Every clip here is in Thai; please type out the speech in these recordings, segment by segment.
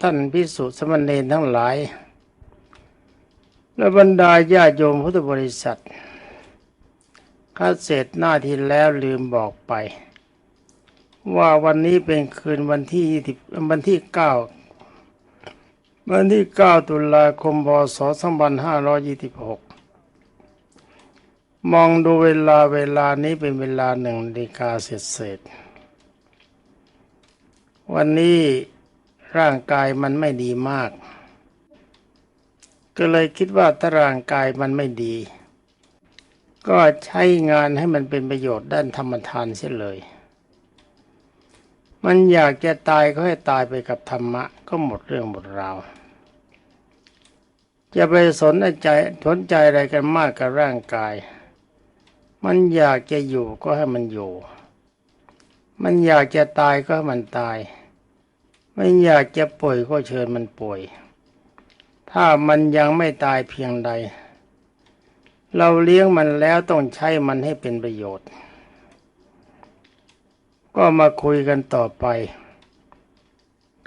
ท่านพิสุสมณเณรทั้งหลาย และบรรดาญาโยมพุทธบริษัทข้าเสร็จหน้าที่แล้วลืมบอกไป ว่าวันนี้เป็นคืนวันที่20วันที่เก้าวันที่9ตุลาคมพศ2526มองดูเวลาเวลานี้เป็นเวลาหนึ่งนาฬิกาเศษเศษวันนี้ ร่างกายมันไม่ดีมาก ก็เลยคิดว่าถ้าร่างกายมันไม่ดี ก็ใช้งานให้มันเป็นประโยชน์ด้านธรรมทานเสียเลย มันอยากจะตายก็ให้ตายไปกับธรรมะ ก็หมดเรื่องหมดราวจะไปสนใจสนใจอะไรกันมากกับร่างกาย มันอยากจะอยู่ก็ให้มันอยู่ มันอยากจะตายก็ให้มันตาย ไม่อยากจะป่วยก็เชิญมันป่วย ถ้ามันยังไม่ตายเพียงใด เราเลี้ยงมันแล้วต้องใช้มันให้เป็นประโยชน์ ก็มาคุยกันต่อไป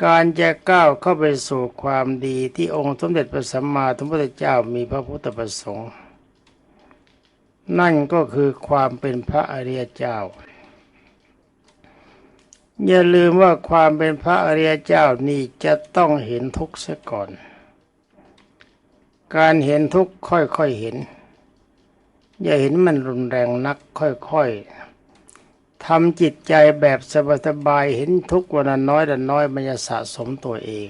การจะก้าวเข้าไปสู่ความดีที่องค์สมเด็จพระสัมมาสัมพุทธเจ้ามีพระพุทธประสงค์ นั่นก็คือความเป็นพระอริยเจ้า อย่าลืมว่าความเป็นพระอริยเจ้านี่จะต้องเห็นทุกข์เสียก่อน การเห็นทุกข์ค่อยๆเห็น อย่าเห็นมันรุนแรงนักค่อยๆทำจิตใจแบบสบายๆเห็นทุกข์วันน้อยละน้อยมันจะสะสมตัวเอง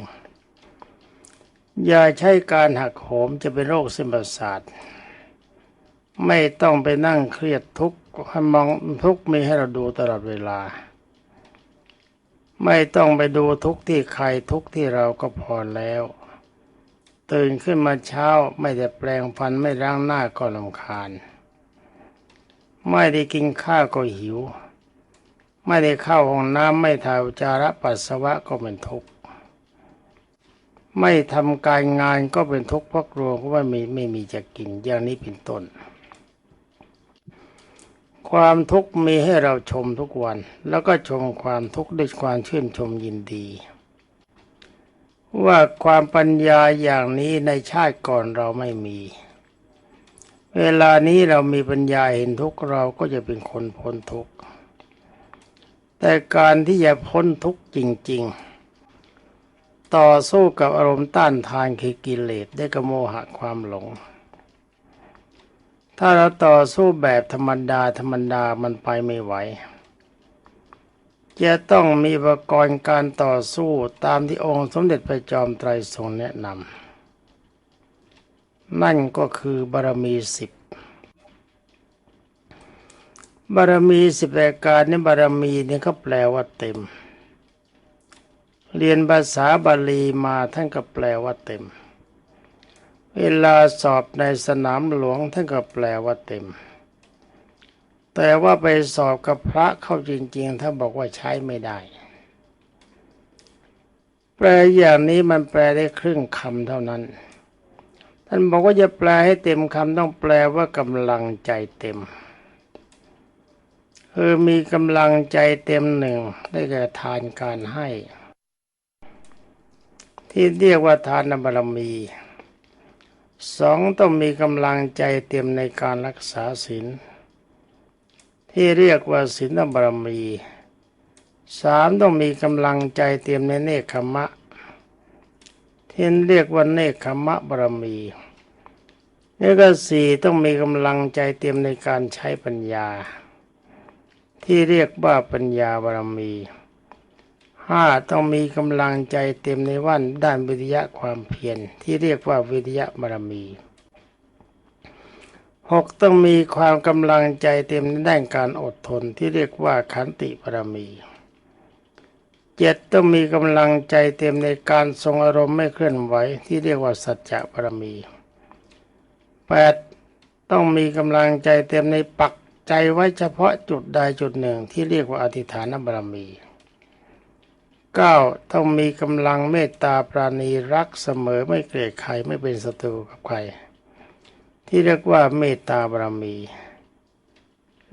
อย่าใช้การหักโหมจะเป็นโรคเส้นประสาทไม่ต้องไปนั่งเครียดทุกข์ให้มองทุกข์มีให้เราดูตลอดเวลา ไม่ต้องไปดูทุกที่ใครทุกที่เราก็พอแล้ว ตื่นขึ้นมาเช้าไม่ได้แปลงฟันไม่ล้างหน้าก็ลำคาญ ไม่ได้กินข้าวก็หิว ไม่ได้เข้าห้องน้ำไม่ถ่ายจจาระปัสสาวะก็เป็นทุกข์ไม่ทำการงานก็เป็นทุกข์เพราะกลัวว่าไม่ไม่มีจะกินอย่างนี้เป็นต้น ความทุกข์มีให้เราชมทุกวัน แล้วก็ชมความทุกข์ด้วยความชื่นชมยินดี ว่าความปัญญาอย่างนี้ในชาติก่อนเราไม่มี เวลานี้เรามีปัญญาเห็นทุกข์เราก็จะเป็นคนพ้นทุกข์แต่การที่จะพ้นทุกข์จริง ๆ ต่อสู้กับอารมณ์ต้านทานคือกิเลสได้กบโมหะความหลง ถ้าเราต่อสู้แบบธรรมดาธรรมดามันไปไม่ไหว จะต้องมีอุปกรณ์การต่อสู้ตามที่องค์สมเด็จพระจอมไตรทรงแนะนำ นั่นก็คือบารมีสิบบารมีสิบรายการนี่บารมีนี่เขาแปลว่าเต็ม เรียนภาษาบาลีมาท่านก็แปลว่าเต็ม เวลาสอบในสนามหลวงท่านก็แปลว่าเต็ม แต่ว่าไปสอบกับพระเข้าจริง ๆ ท่านบอกว่าใช้ไม่ได้ แปลอย่างนี้มันแปลได้ครึ่งคำเท่านั้น ท่านบอกว่าจะแปลให้เต็มคำต้องแปลว่ากำลังใจเต็มคือมีกำลังใจเต็มหนึ่งได้แก่ทานการให้ ที่เรียกว่าทานบารมี สองต้องมีกำลังใจเต็มในการรักษาศีลที่เรียกว่าศีลบารมีสามต้องมีกำลังใจเต็มในเนคขมะที่เรียกว่าเนคขมะบารมีแล้วก็สี่ต้องมีกำลังใจเต็มในการใช้ปัญญา ที่เรียกว่าปัญญาบารมี ห้าต้องมีกำลังใจเต็มในวันด้านวิทยะความเพียรที่เรียกว่าวิทยะบารมีหกต้องมีความกำลังใจเต็มในด้านการอดทนที่เรียกว่าขันติบารมีเจ็ดต้องมีกำลังใจเต็มในการทรงอารมณ์ไม่เคลื่อนไหวที่เรียกว่าสัจจะบารมีแปดต้องมีกำลังใจเต็มในปักใจไว้เฉพาะจุดใดจุดหนึ่งที่เรียกว่าอธิฐานบารมี เก้าต้องมีกำลังเมตตาปราณีรักเสมอไม่เกลียดใครไม่เป็นศัตรูกับใคร ที่เรียกว่าเมตตาบารมี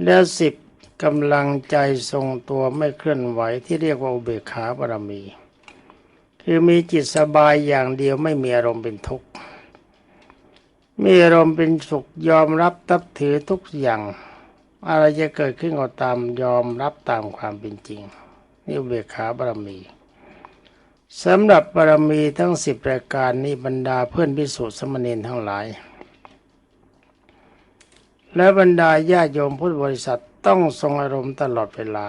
และสิบกำลังใจทรงตัวไม่เคลื่อนไหวที่เรียกว่าอุเบกขาบารมี คือมีจิตสบายอย่างเดียวไม่มีอารมณ์เป็นทุกข์มีอารมณ์เป็นสุขยอมรับตับถือทุกอย่าง อะไรจะเกิดขึ้นก็ตามยอมรับตามความเป็นจริง นี่เบขาบารมีสำหรับบารมีทั้งสิบรายการนี้บรรดาเพื่อนพิสุทธิสมณีทั้งหลาย และบรรดาญาโยมพุทธบริษัทต้องทรงอารมณ์ตลอดเวลา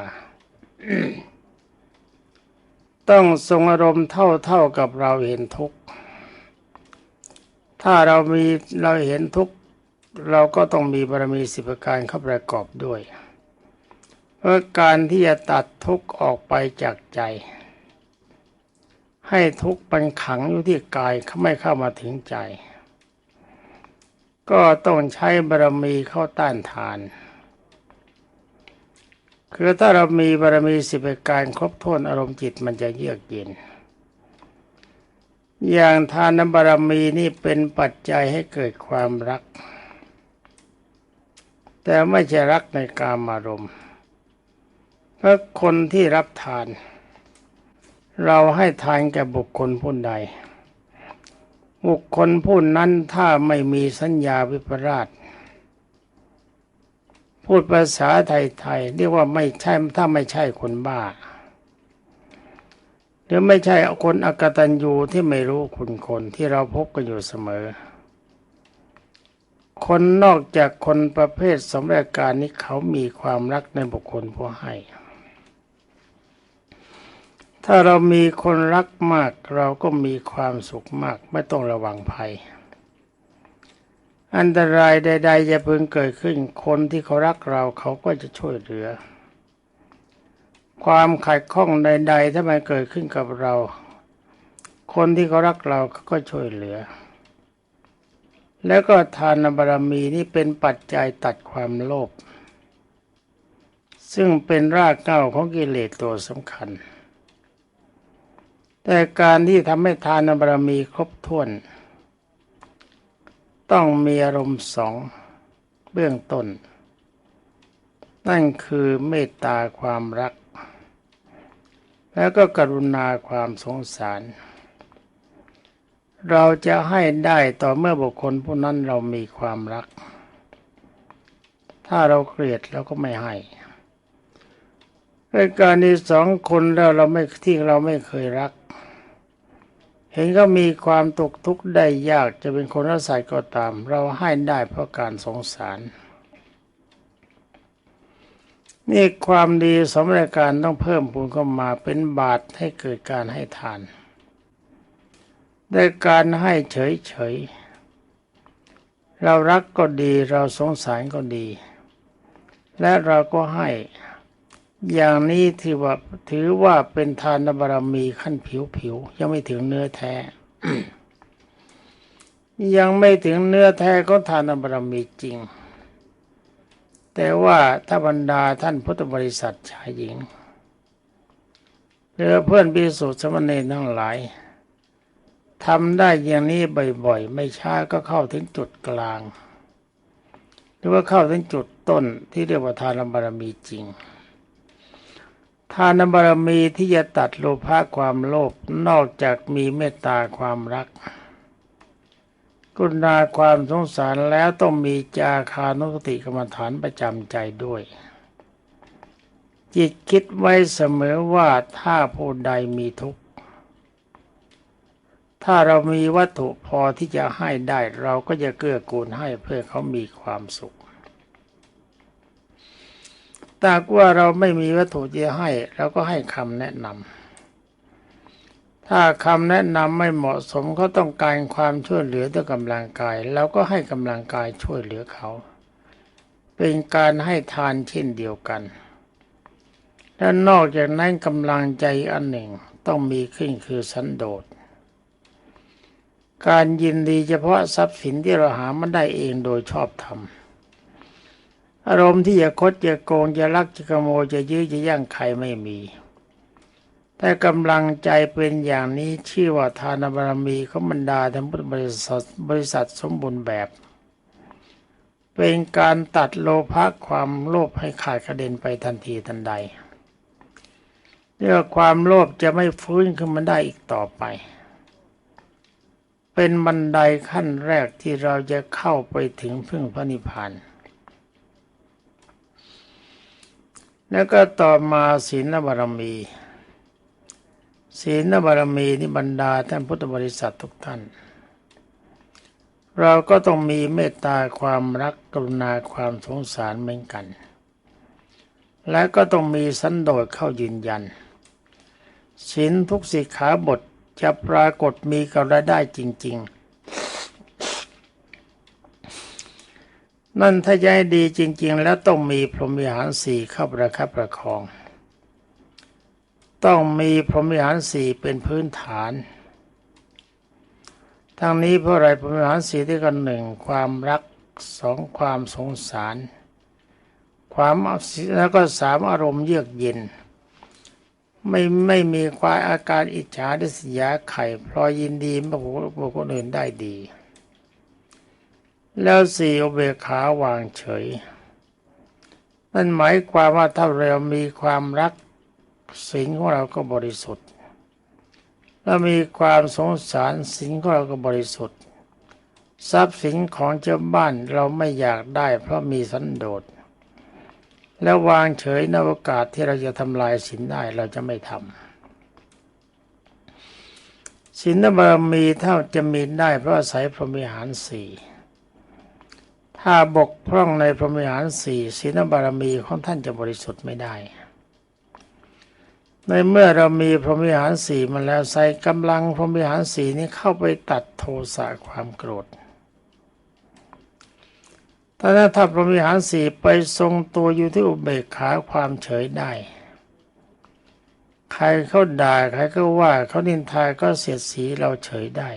ต้องทรงอารมณ์เท่าเท่ากับเราเห็นทุกข์ ถ้าเรามีเราเห็นทุกข์ เราก็ต้องมีบารมีสิบประการเข้าประกอบด้วย เพราะการที่จะตัดทุกข์ออกไปจากใจ ให้ทุกข์ปันขังอยู่ที่กายเขาไม่เข้ามาถึงใจ ก็ต้องใช้บารมีเข้าต้านทาน คือถ้าเรามีบารมีสิบการครบถ้วนอารมณ์จิตมันจะเยือกเย็นอย่างทานบารมีนี่เป็นปัจจัยให้เกิดความรัก แต่ไม่ใช่รักในกามอารมณ์ พราะคนที่รับทาน เราให้ทานแก่บุคคลผู้ใด บุคคลผู้นั้นถ้าไม่มีสัญญาวิปราช พูดภาษาไทยๆเรียกว่าไม่ใช่ถ้าไม่ใช่คนบ้า หรือไม่ใช่คนอกตัญญูที่ไม่รู้คุณคนที่เราพบกันอยู่เสมอ คนนอกจากคนประเภทสมรายการนี้เขามีความรักในบุคคลผู้ให้ ถ้าเรามีคนรักมาก เราก็มีความสุขมาก ไม่ต้องระวังภัย อันตรายใดๆจะเพึงเกิดขึ้นคนที่เขารักเราเขาก็จะช่วยเหลือ ความขัดข้องใด ๆ ถ้ามันเกิดขึ้นกับเรา คนที่เขารักเราเขาก็ช่วยเหลือ แล้วก็ทานบารมีนี่เป็นปัจจัยตัดความโลภซึ่งเป็นรากเหง้าของกิเลสตัวสำคัญ แต่การที่ทำให้ทานบารมีครบถ้วน ต้องมีอารมณ์สองเบื้องต้น นั่นคือเมตตาความรัก แล้วก็กรุณาความสงสาร เราจะให้ได้ต่อเมื่อบุคคลผู้นั้นเรามีความรัก ถ้าเราเกลียดเราก็ไม่ให้รายการนี้สองคนแล้วเราไม่ที่เราไม่เคยรัก เห็นก็มีความตกทุกข์ได้ยากจะเป็นคนรักษาก็ตาม เราให้ได้เพราะการสงสาร นี่ความดีสมรการต้องเพิ่มพูนเข้ามาเป็นบาตให้เกิดการให้ทานได้การให้เฉยๆเรารักก็ดีเราสงสารก็ดี และเราก็ให้ อย่างนี้ถือว่าถือว่าเป็นทานบารมีขั้นผิวๆยังไม่ถึงเนื้อแท้ ยังไม่ถึงเนื้อแท้ก็ทานบารมีจริง แต่ว่าถ้าบรรดาท่านพุทธบริษัทชายหญิงหรือเพื่อนพิสุทธิสมณีทั้งหลายทำได้อย่างนี้บ่อยๆ ไม่ช้าก็เข้าถึงจุดกลาง หรือว่าเข้าถึงจุดต้นที่เรียกว่าทานบารมีจริง ทานบารมีที่จะตัดโลภะความโลภนอกจากมีเมตตาความรัก กุณาความสงสารแล้วต้องมีจาคานุสติกรรมฐานประจำใจด้วย จิตคิดไว้เสมอว่าถ้าผู้ใดมีทุกข์ ถ้าเรามีวัตถุพอที่จะให้ได้เราก็จะเกื้อกูลให้เพื่อเขามีความสุข แต่ว่าเราไม่มีวัตถุจะให้เราก็ให้คำแนะนำถ้าคำแนะนำไม่เหมาะสมเขาต้องการความช่วยเหลือด้วยกำลังกายเราก็ให้กำลังกายช่วยเหลือเขา เป็นการให้ทานเช่นเดียวกันและนอกจากนั้นกำลังใจอันหนึ่งต้องมีขึ้นคือสันโดษ การยินดีเฉพาะทรัพย์สินที่เราหามันได้เองโดยชอบธรรม อารมณ์ที่จะคดจะโกงจะลักจะขโมยจะยื้อจะย่างใครไม่มีแต่กำลังใจเป็นอย่างนี้ชื่อว่าทานบารมีของบรรดาทั้งพุทธบริษัทบริษัทสมบูรณ์แบบ เป็นการตัดโลภะความโลภให้ขาดกระเด็นไปทันทีทันใดเรียกว่าความโลภจะไม่ฟื้นขึ้นมาได้อีกต่อไป เป็นบันไดขั้นแรกที่เราจะเข้าไปถึงพึ่งพระนิพพาน แล้วก็ต่อมาศีลบารมีศีลบารมีนี่บรรดาท่านพุทธบริษัททุกท่าน เราก็ต้องมีเมตตาความรักกรุณาความสงสารเหมือนกัน และก็ต้องมีสันโดษเข้ายืนยันศีลทุกสิกขาบทจะปรากฏมีกับราได้จริง ๆ นั่นถ้าจะให้ดีจริง ๆ แล้วต้องมีพรหมวิหารสี่เข้าประคับประคอง ต้องมีพรหมวิหารสี่เป็นพื้นฐาน ทั้งนี้เพราะอะไรพรหมวิหารสี่ที่กันหนึ่งความรักสองความสงสาร ความแล้วก็สามอารมณ์เยือกเย็น ไม่ไม่มีความอาการอิจฉาดิษยาไข่พลอยยินดีมาบุคคลอื่นได้ดี แล้วสี่อุเบกขาวางเฉย นั่นหมายความว่าถ้าเรามีความรักสิ่งของเราก็บริสุทธิ์แล้วมีความสงสารสิ่งของเราก็บริสุทธิ์ ทรัพย์สินของเจ้าบ้านเราไม่อยากได้ เพราะมีสันโดษแล้ววางเฉยในโอกาสที่เราจะทำลายศีลได้เราจะไม่ทำศีลบารมีเท่าจะมีได้เพราะอาศัยพรหมิหารสี่ ถ้าบกพร่องในพรหมิหารสี่ศีลบารมีของท่านจะบริสุทธิ์ไม่ได้ ในเมื่อเรามีพรหมิหารสี่มาแล้วใส่กำลังพรหมิหารสี่นี้เข้าไปตัดโทสะความโกรธถ้าถ้าพรหมิหารสี่ไปทรงตัวอยู่ที่อุเบกขาความเฉยได้ ใครเขาด่าใครก็ว่าเขานินทาก็เสียดสีเราเฉยได้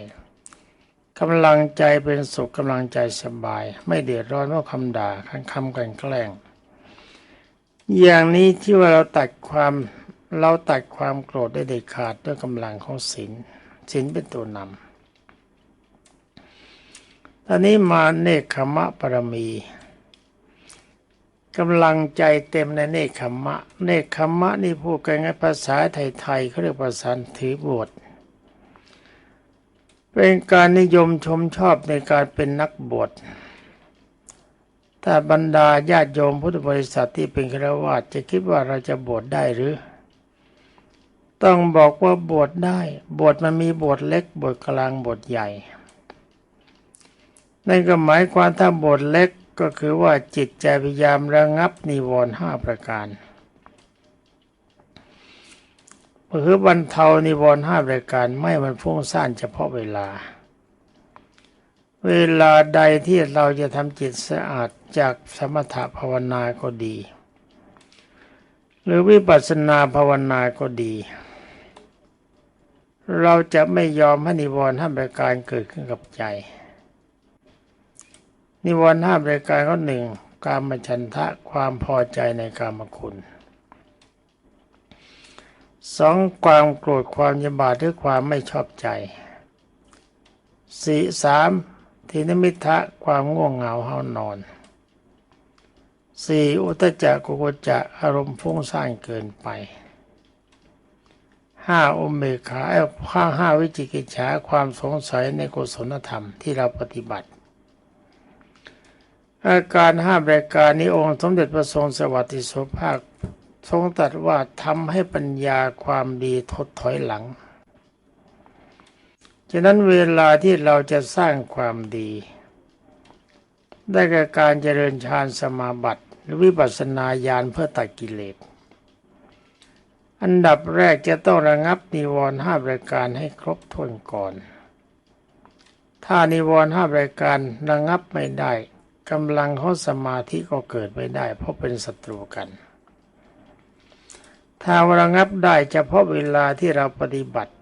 กำลังใจเป็นสุขกำลังใจสบาย ไม่เดือดร้อนเพราะคำด่าคำคำกันแกล้ง อย่างนี้ที่ว่าเราตัดความเราตัดความโกรธได้เด็ดขาดด้วยกำลังของศีลศีลเป็นตัวนำตอนนี้มาเนคขมะปรมีกำลังใจเต็มในเนคขมะ เนคขมะนี่พูดกันในภาษาไทยๆเขาเรียกภาษาถือบวช เป็นการนิยมชมชอบในการเป็นนักบวชถ้าบรรดาญาติโยมพุทธบริษัทที่เป็นฆราวาสจะคิดว่าเราจะบวชได้หรือ ต้องบอกว่าบวชได้บวชมันมีบวชเล็กบวชกลางบวชใหญ่นั่นก็หมายความถ้าบทเล็กก็คือว่าจิตใจพยายามระงับนิวรณ์ห้าประการ คือบรรเทานิวรณ์ห้าประการไม่มันฟุ้งซ่านเฉพาะเวลา เวลาใดที่เราจะทำจิตสะอาดจากสมถภาวนาก็ดี หรือวิปัสสนาภาวนาก็ดี เราจะไม่ยอมให้นิวรณ์ห้าประการเกิดขึ้นกับใจ นิวรณ์ห้ารายการก็หนึ่งการมฉันทะความพอใจในกามคุณ สองความโกรธความยบาดหรือความไม่ชอบใจสี่สามทินมิทะความง่วงเหงาเฮานอนสี่อุตจักกุกจะอารมณ์ฟุ้งซ่านเกินไปห้าอุเบกขาข้าห้าวิจิกิจฉาความสงสัยในกุศลธรรมที่เราปฏิบัติ อาการห้ารายการนี้องค์สมเด็จพระทรงสวัสดิโสภาค ทรงตรัสว่าทำให้ปัญญาความดีทดถอยหลัง ฉะนั้นเวลาที่เราจะสร้างความดี ได้แก่การเจริญฌานสมาบัติหรือวิปัสสนาญาณเพื่อตัดกิเลส อันดับแรกจะต้องระงับนิวรณ์ห้ารายการให้ครบถ้วนก่อน ถ้านิวรณ์ห้ารายการระงับไม่ได้กำลังของสมาธิก็เกิดไม่ได้ เพราะเป็นศัตรูกัน ถ้าระงับได้เฉพาะเวลาที่เราปฏิบัติ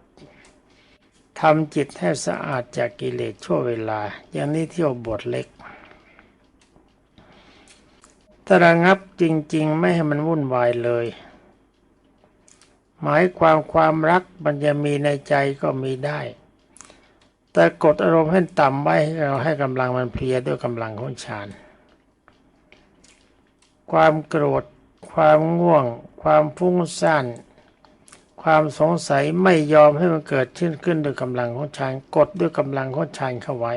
ทำจิตให้สะอาดจากกิเลสชั่วเวลา อย่างนี้เที่ยวบทเล็กถ้าระงับจริง ๆ ไม่ให้มันวุ่นวายเลย หมายความความรักมันจะมีในใจก็มีได้ แต่กดอารมณ์ให้ต่ำไว้เราให้กำลังมันเพลียด้วยกำลังของฌาน ความโกรธ ความง่วง ความฟุ้งซ่าน ความสงสัยไม่ยอมให้มันเกิดขึ้นขึ้นด้วยกำลังของฌานกดด้วยกำลังของฌานเข้าไว้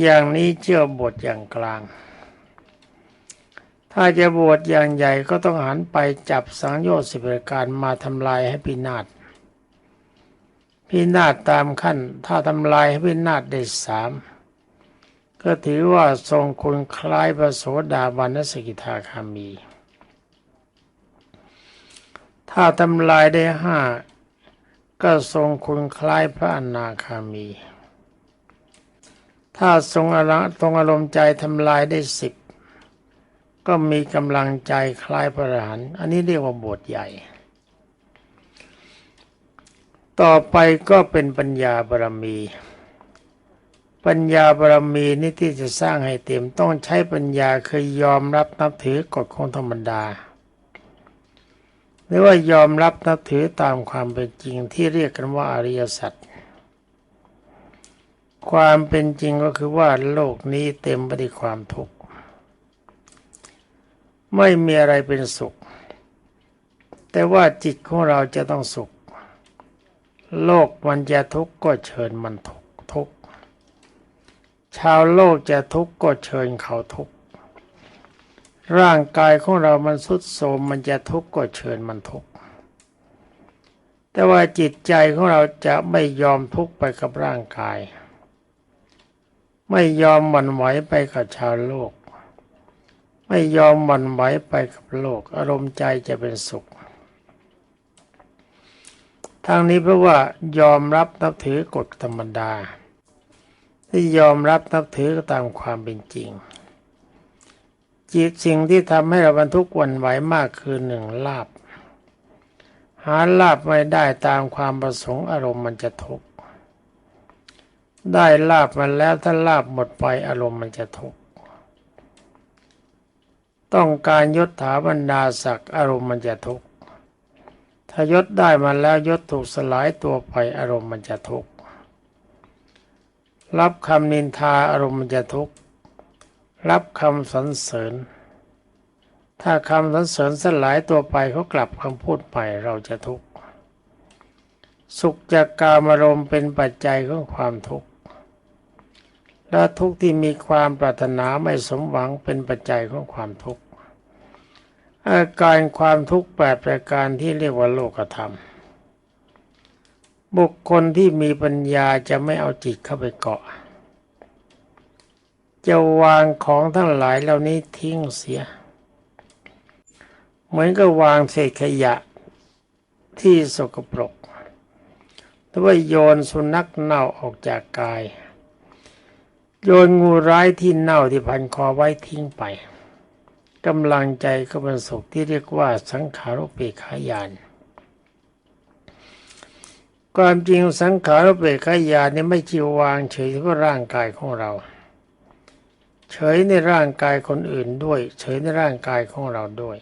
อย่างนี้เชื่อบทอย่างกลาง ถ้าจะบวชอย่างใหญ่ก็ต้องหันไปจับสังโยชน์สิบประการมาทำลายให้พินาศพินาศตามขั้น ถ้าทำลายให้พินาศได้สาม ก็ถือว่าทรงคุณคล้ายพระโสดาบันสกิทาคามี ถ้าทำลายได้ห้าก็ทรงคุณคล้ายพระอนาคามี ถ้าทรงอารทรงอารมณ์ใจทำลายได้สิบก็มีกำลังใจคล้ายพระอรหันต์อันนี้เรียกว่าบทใหญ่ ต่อไปก็เป็นปัญญาบารมี ปัญญาบารมีนี่ที่จะสร้างให้เต็มต้องใช้ปัญญาเคือยอมรับนับถือกฎของธรรมดา หรือว่ายอมรับนับถือตามความเป็นจริงที่เรียกกันว่าอริยสัจความเป็นจริงก็คือว่าโลกนี้เต็มไปด้วยความทุกข์ไม่มีอะไรเป็นสุข แต่ว่าจิตของเราจะต้องสุข โลกมันจะทุกข์ก็เชิญมันทุกข์ทุกข์ ชาวโลกจะทุกข์ก็เชิญเขาทุกข์ร่างกายของเรามันสุดโทมมันจะทุกข์ก็เชิญมันทุกข์แต่ว่าจิตใจของเราจะไม่ยอมทุกข์ไปกับร่างกาย ไม่ยอมหวั่นไหวไปกับชาวโลก ไม่ยอมหวั่นไหวไปกับโลก อารมณ์ใจจะเป็นสุขทางนี้เพราะว่ายอมรับนับถือกฎธรรมดา ที่ยอมรับนับถือตามความเป็นจริงจิตสิ่งที่ทำให้เราบรรทุกวันไหวมากคือหนึ่งลาบ หาลาบไม่ได้ตามความประสงค์อารมณ์มันจะทุกข์ได้ลาบมาแล้วถ้าลาบหมดไปอารมณ์มันจะทุกข์ต้องการยศถาบรรดาศักดิ์อารมณ์มันจะทุกข์ถ้ายศได้มาแล้วยศถูกสลายตัวไปอารมณ์มันจะทุกข์ รับคำนินทาอารมณ์จะทุกข์ รับคำสรรเสริญ ถ้าคำสรรเสริญสลายตัวไปเขากลับคำพูดไปเราจะทุกข์ สุขจากกามารมณ์เป็นปัจจัยของความทุกข์ และทุกข์ที่มีความปรารถนาไม่สมหวังเป็นปัจจัยของความทุกข์อาการความทุกข์แปดประการที่เรียกว่าโลกธรรม บุคคลที่มีปัญญาจะไม่เอาจิตเข้าไปเกาะ จะวางของทั้งหลายเหล่านี้ทิ้งเสีย เหมือนกับวางเศษขยะที่สกปรกหรือว่าโยนสุนัขเน่าออกจากกาย โยนงูร้ายที่เน่าที่พันคอไว้ทิ้งไปกำลังใจก็เป็นสุขที่เรียกว่าสังขารุปเปขายาน ความจริงสังขารุปเปขายานนี่ไม่ใช่วางเฉยเฉพาะร่างกายของเรา เฉยในร่างกายคนอื่นด้วย เฉยในร่างกายของเราด้วย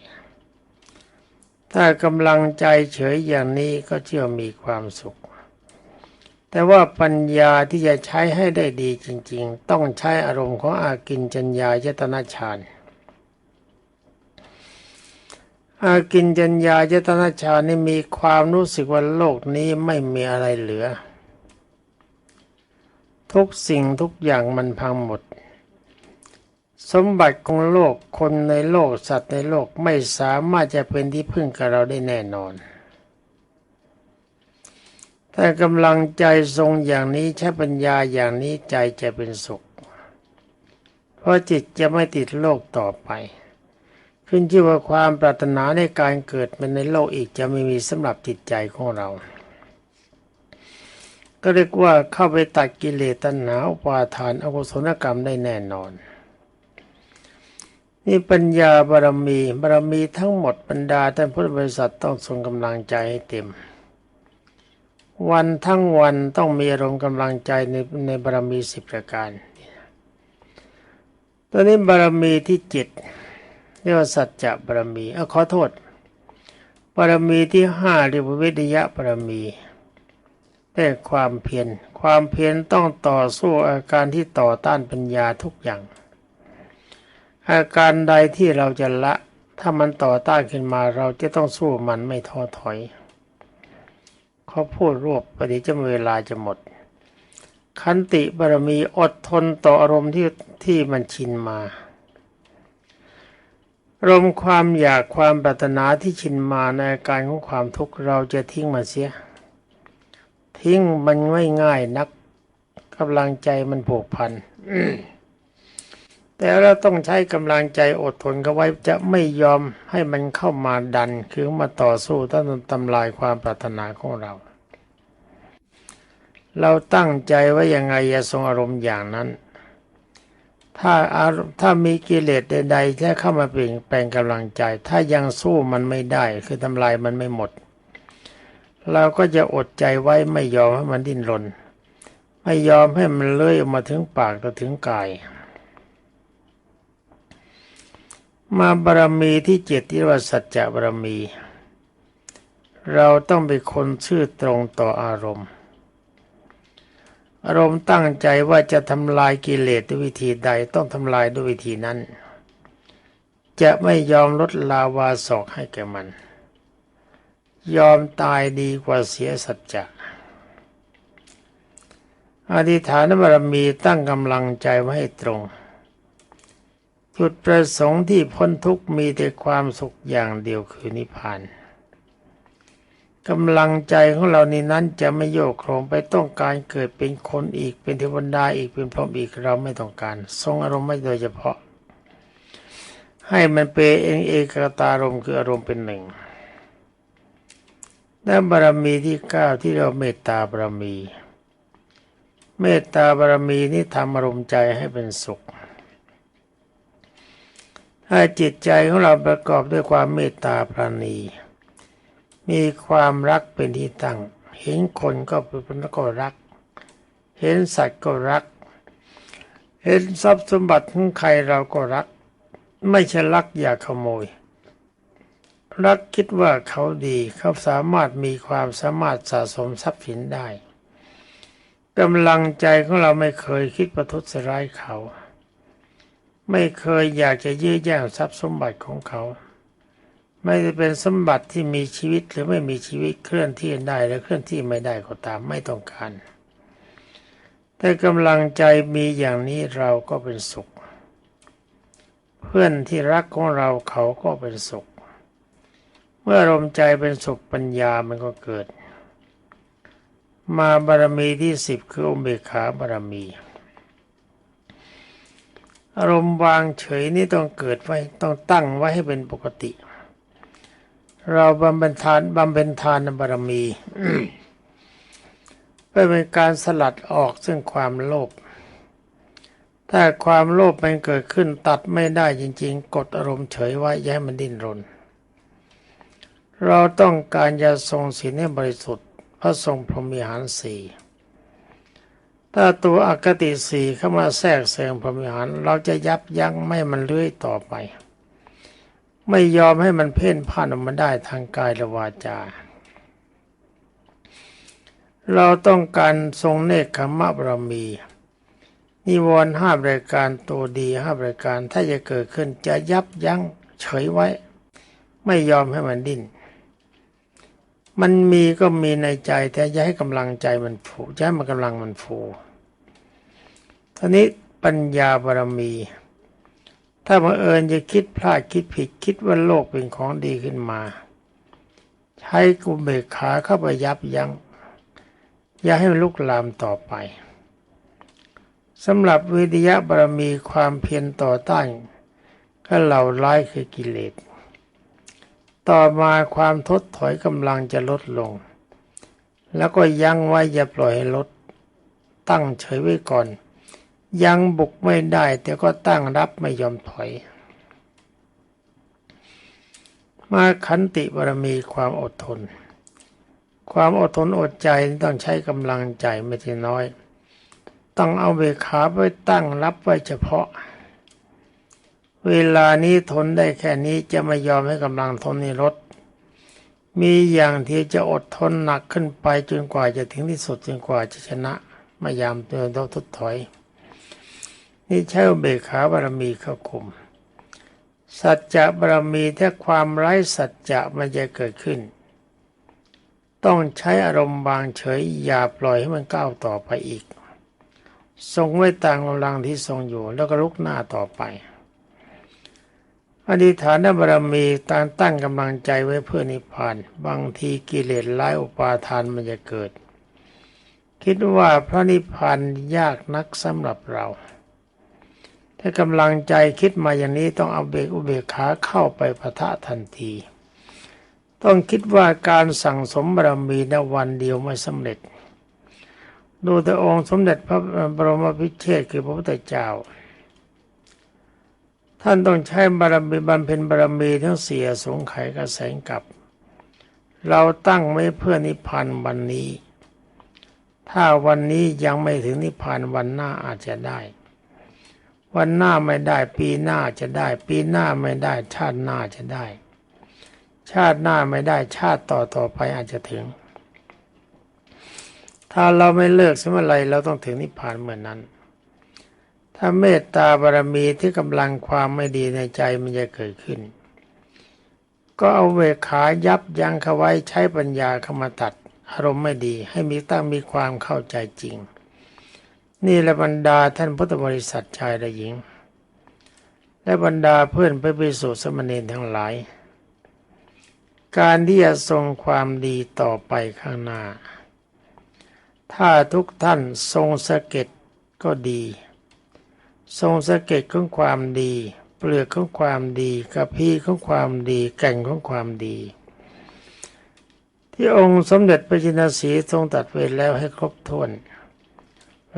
ถ้ากำลังใจเฉยอย่างนี้ก็เชื่อมีความสุข แต่ว่าปัญญาที่จะใช้ให้ได้ดีจริง ๆ ต้องใช้อารมณ์ของอากินจัญญายตนะฌาน อากินจัญญายตนะฌานนี่มีความรู้สึกว่าโลกนี้ไม่มีอะไรเหลือ ทุกสิ่งทุกอย่างมันพังหมด สมบัติของโลกคนในโลกสัตว์ในโลกไม่สามารถจะเป็นที่พึ่งกับเราได้แน่นอนแต่กำลังใจทรงอย่างนี้ใช้ปัญญาอย่างนี้ใจจะเป็นสุข เพราะจิตจะไม่ติดโลกต่อไป ขึ้นชื่อว่าความปรารถนาในการเกิดเป็นในโลกอีกจะไม่มีสำหรับจิตใจของเรา ก็เรียกว่าเข้าไปตัดกิเลสตัณหาอุปาทานอกุศลกรรมได้แน่นอน นี่ปัญญาบารมีบารมีทั้งหมดบรรดาท่านพุทธบริษัทต้องทรงกำลังใจให้เต็ม วันทั้งวันต้องมีอารมณ์กำลังใจในในบารมีสิบประการตอนนี้บารมีที่เจ็ด รียกว่าสัจจะบารมีอขอโทษบารมีที่ห้าเรียกว่าวิทยะบารมีแต่ความเพียรความเพียรต้องต่อสู้อาการที่ต่อต้านปัญญาทุกอย่าง อาการใดที่เราจะละ ถ้ามันต่อต้านขึ้นมาเราจะต้องสู้มันไม่ท้อถอยเขาพูดรวบประเดี๋ยวจะเวลาจะหมดขันติบารมีอดทนต่ออารมณ์ที่ที่มันชินมา อารมณ์ความอยากความปรารถนาที่ชินมาในอาการของความทุกข์เราจะทิ้งมันเสีย ทิ้งมันไม่ง่ายนักกำลังใจมันผูกพันแต่เราต้องใช้กำลังใจอดทนกันไว้จะไม่ยอมให้มันเข้ามาดัน คือมาต่อสู้ต้านทำลายความปรารถนาของเรา เราตั้งใจว่ายังไงอย่าทรงอารมณ์อย่างนั้น ถ้าอารมณ์ถ้ามีกิเลสใดๆที่เข้ามาเปลี่ยนแปลงกำลังใจ ถ้ายังสู้มันไม่ได้ คือทำลายมันไม่หมด เราก็จะอดใจไว้ไม่ยอมให้มันดิ้นรน ไม่ยอมให้มันเลื้อยออกมาถึงปากก็ถึงกาย มาบารมีที่เจ็ดที่ว่าสัจจะบารมี เราต้องเป็นคนชื่อตรงต่ออารมณ์ อารมณ์ตั้งใจว่าจะทำลายกิเลสด้วยวิธีใดต้องทำลายด้วยวิธีนั้น จะไม่ยอมลดลาวาศอกให้แก่มัน ยอมตายดีกว่าเสียสัจจะอธิษฐานบารมีตั้งกำลังใจไว้ให้ตรง จุดประสงค์ที่พ้นทุกข์มีแต่ความสุขอย่างเดียวคือนิพพาน กำลังใจของเรานี้นั้นจะไม่โยกโครงไปต้องการเกิดเป็นคนอีกเป็นเทวดาอีกเป็นพรหมอีกเราไม่ต้องการ ทรงอารมณ์ไม่โดยเฉพาะ ให้มันเป็นเองเอกตารมณ์คืออารมณ์เป็นหนึ่งและบารมีที่เก้าที่เราเมตตาบารมี เมตตาบารมีนี้ทำอารมณ์ใจให้เป็นสุข ถ้าจิตใจของเราประกอบด้วยความเมตตาปราณี มีความรักเป็นที่ตั้ง เห็นคนก็เป็นก็รัก เห็นสัตว์ก็รัก เห็นทรัพย์สมบัติของใครเราก็รัก ไม่ใช่รักอยากขโมย รักคิดว่าเขาดีเขาสามารถมีความสามารถสะสมทรัพย์สินได้กำลังใจของเราไม่เคยคิดประทุษร้ายเขา ไม่เคยอยากจะยื้อแย่งทรัพย์สมบัติของเขา ไม่ได้เป็นสมบัติที่มีชีวิตหรือไม่มีชีวิตเคลื่อนที่ได้และเคลื่อนที่ไม่ได้ก็ตามไม่ต้องการ แต่กำลังใจมีอย่างนี้เราก็เป็นสุข เพื่อนที่รักของเราเขาก็เป็นสุข เมื่ออารมใจเป็นสุขปัญญามันก็เกิด มาบารมีที่สิบคืออุเบกขาบารมีอารมณ์วางเฉยนี่ต้องเกิดไว้ต้องตั้งไว้ให้เป็นปกติ เราบำเพ็ญทานบำเพ็ญทานบารมีเพื่อเป็นการสลัดออกซึ่งความโลภถ้าความโลภมันเกิดขึ้นตัดไม่ได้จริง ๆ กดอารมณ์เฉยไว้ย่าให้มันดิ้นรน เราต้องการจะทรงศีลให้บริสุทธิ์พระทรงพรหมิหารสี่ถ้าตัวอคติสี่เข้ามาแทรกแซงพรหมิหาร เราจะยับยั้งไม่มันเลื้อยต่อไป ไม่ยอมให้มันเพ่นพ่านออกมาได้ทางกายและวาจา เราต้องการทรงเนคขมะบารมี นิวรณ์ห้าบรายการตัวดีห้าบรายการถ้าจะเกิดขึ้นจะยับยั้งเฉยไว้ ไม่ยอมให้มันดิ้นมันมีก็มีในใจแต่อย่าให้กำลังใจมันฟูอย่าให้มันกำลังมันฟูทีนี้ปัญญาบารมี ถ้าบังเอิญจะคิดพลาดคิดผิดคิดว่าโลกเป็นของดีขึ้นมา ใช้กุเบกขาเข้าไปยับยัง้งอย่าให้มันลุกลามต่อไปสำหรับวิทยาบารมีความเพียรต่อต้านก็เหล่าร้ายคือกิเลส ต่อมาความทดถอยกำลังจะลดลง แล้วก็ยั้งไว้อย่าปล่อยให้ลด ตั้งเฉยไว้ก่อน ยังบุกไม่ได้ แต่ก็ตั้งรับไม่ยอมถอย มาขันติบารมีความอดทน ความอดทนอดใจต้องใช้กำลังใจไม่ใช่น้อย ต้องเอาเบขาไว้ตั้งรับไว้เฉพาะ เวลานี้ทนได้แค่นี้จะไม่ยอมให้กำลังทนนี้ลดมีอย่างที่จะอดทนหนักขึ้นไปจนกว่าจะถึงที่สุดจนกว่าจะชนะไม่ยามเตือนต้องทุดถอย นี่ใช้เบกขาบารมีเข้าคุม สัจจะบารมีถ้าความไร้สัจจะมันจะเกิดขึ้น ต้องใช้อารมณ์บางเฉยอย่าปล่อยให้มันก้าวต่อไปอีก ทรงไว้ต่ามกำลังที่ทรงอยู่แล้วก็ลุกหน้าต่อไปอธิษฐานบารมีการตั้งกำลังใจไว้เพื่อนิพพาน บางทีกิเลสร้ายอุปาทานมันจะเกิด คิดว่าพระนิพพานยากนักสำหรับเรา ถ้ากำลังใจคิดมาอย่างนี้ต้องเอาเบรกอุเบกขาเข้าไปปะทะทันที ต้องคิดว่าการสั่งสมบารมีในวันเดียวไม่สำเร็จ ดูแต่องค์สมเด็จพระบรมพิเชษคือพระพุทธเจ้า ท่านต้องใช้บารมีบำเพ็ญบารมีทั้งเสียสงไขกระแสงกับ เราตั้งไว้เพื่อนิพพานวันนี้ ถ้าวันนี้ยังไม่ถึงนิพพานวันหน้าอาจจะได้ วันหน้าไม่ได้ ปีหน้าจะได้ ปีหน้าไม่ได้ ชาติหน้าจะได้ ชาติหน้าไม่ได้ชาติต่อต่อไปอาจจะถึง ถ้าเราไม่เลิกสมัยไรเราต้องถึงนิพพานเหมือนนั้น ถ้าเมตตาบารมีที่กำลังความไม่ดีในใจมันจะเกิดขึ้น ก็เอาเวขายับยั้งเขาไว้ใช้ปัญญาเข้ามาตัดอารมณ์ไม่ดีให้มีตั้งมีความเข้าใจจริง นี่และบรรดาท่านพุทธบริษัทชายและหญิง และบรรดาเพื่อนไปไปสู่สมณีทั้งหลาย การที่จะทรงความดีต่อไปข้างหน้า ถ้าทุกท่านทรงสะเก็ดก็ดี ทรงสะเก็ดของความดี เปลือกของความดีกระพี้ของความดีแก่งของความดี ที่องค์สมเด็จพระจินสีทรงตัดไว้แล้วให้ครบถ้วน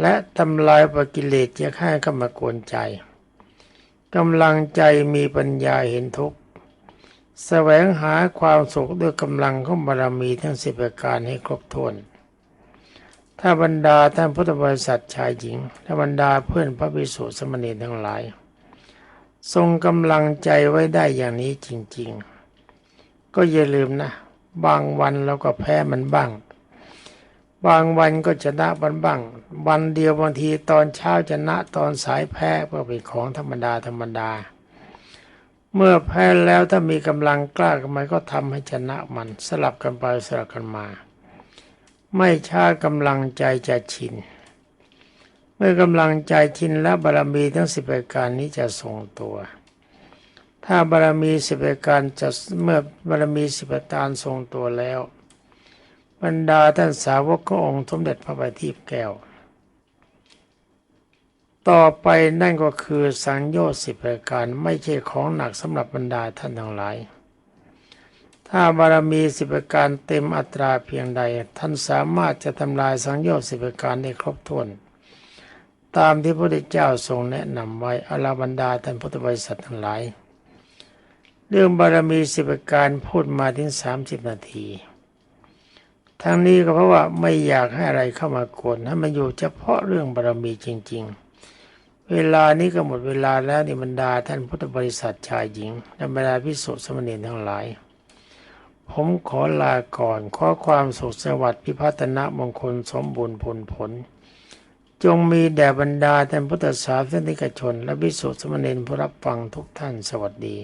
และทำลายปกิเลสจะฆ่าเข้ามากวนใจกำลังใจมีปัญญาเห็นทุกข์แสวงหาความสุขด้วยกำลังของบารมีทั้งสิบประการให้ครบถ้วน ถ้าบรรดาท่านพุทธบริษัทชายหญิงและบรรดาเพื่อนพระภิกษุสมณีทั้งหลาย ทรงกำลังใจไว้ได้อย่างนี้จริง ๆ ก็อย่าลืมนะ บางวันเราก็แพ้มันบ้าง บางวันก็ชนะมันบ้าง วันเดียวบางทีตอนเช้าชนะตอนสายแพ้ก็เป็นของธรรมดาธรรมดา เมื่อแพ้แล้วถ้ามีกำลังกล้ากันมันก็ทำให้ชนะมันสลับกันไปสลับกันมา ไม่ช้ากำลังใจจะชิน เมื่อกำลังใจชินแล้วบารมีทั้งสิบประการนี้จะทรงตัว ถ้าบารมีสิบประการจะเมื่อบารมีสิบประการทรงตัวแล้ว บรรดาท่านสาวกขององค์สมเด็จพระบัณฑิตแก้ว ต่อไปนั่นก็คือสังโยชน์สิบประการไม่ใช่ของหนักสำหรับบรรดาท่านทั้งหลาย ถ้าบารมีสิบประการเต็มอัตราเพียงใด ท่านสามารถจะทำลายสังโยชน์สิบประการได้ครบถ้วน ตามที่พระพุทธเจ้าทรงแนะนำไว้อลาบรรดาท่านพุทธบริษัททั้งหลาย เรื่องบารมีสิบประการพูดมาถึงสามสิบนาที ทั้งนี้ก็เพราะว่าไม่อยากให้อะไรเข้ามากวนให้มันอยู่เฉพาะเรื่องบารมีจริง ๆ เวลานี้ก็หมดเวลาแล้วนี่บรรดาท่านพุทธบริษัทชายหญิงและบรรดาพิสุสมณีทั้งหลาย ผมขอลาก่อนขอความสุขสวัสดิ์พิพัฒนะมงคลสมบูรณ์ผลผล จงมีแด่บรรดาท่านพุทธศาสนิกชน และพิสุสมณีผู้รับฟังทุกท่านสวัสดี